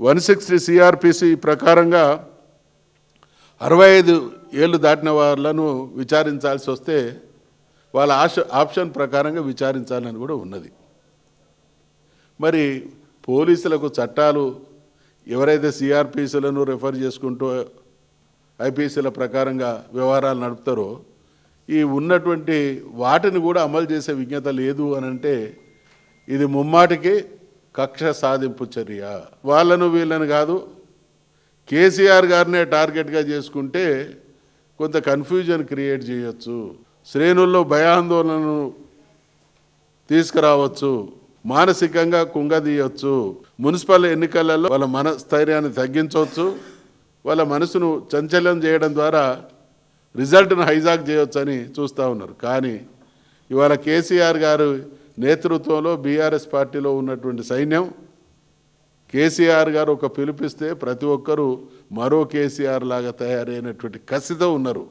One sixty CrPC ప్రకారంగా అరవై ఐదు ఏళ్ళు దాటిన వాళ్ళను విచారించాల్సి వస్తే వాళ్ళ ఆశ ఆప్షన్ ప్రకారంగా విచారించాలని కూడా ఉన్నది. మరి పోలీసులకు చట్టాలు ఎవరైతే సిఆర్పిసులను రెఫర్ చేసుకుంటూ ఐపీసీల ప్రకారంగా వ్యవహారాలు నడుపుతారో ఈ ఉన్నటువంటి వాటిని కూడా అమలు చేసే విజ్ఞత లేదు అని అంటే ఇది ముమ్మాటికి కక్ష సాధింపు చర్య. వాళ్ళను వీళ్ళని కాదు కేసీఆర్ గారినే టార్గెట్గా చేసుకుంటే కొంత కన్ఫ్యూజన్ క్రియేట్ చేయొచ్చు. శ్రేణుల్లో భయాందోళనను తీసుకురావచ్చు. మానసికంగా కుంగదీయొచ్చు. మున్సిపల్ ఎన్నికలలో వాళ్ళ మనస్థైర్యాన్ని తగ్గించవచ్చు వాళ్ళ మనసును చంచలం చేయడం ద్వారా రిజల్ట్ను హైజాక్ చేయొచ్చని చూస్తూ ఉన్నారు. కానీ ఇవాళ కేసీఆర్ గారు నేతృత్వంలో బీఆర్ఎస్ పార్టీలో ఉన్నటువంటి సైన్యం కేసీఆర్ గారు ఒక పిలిపిస్తే ప్రతి ఒక్కరూ మరో కేసీఆర్ లాగా తయారైనటువంటి కసితో ఉన్నారు.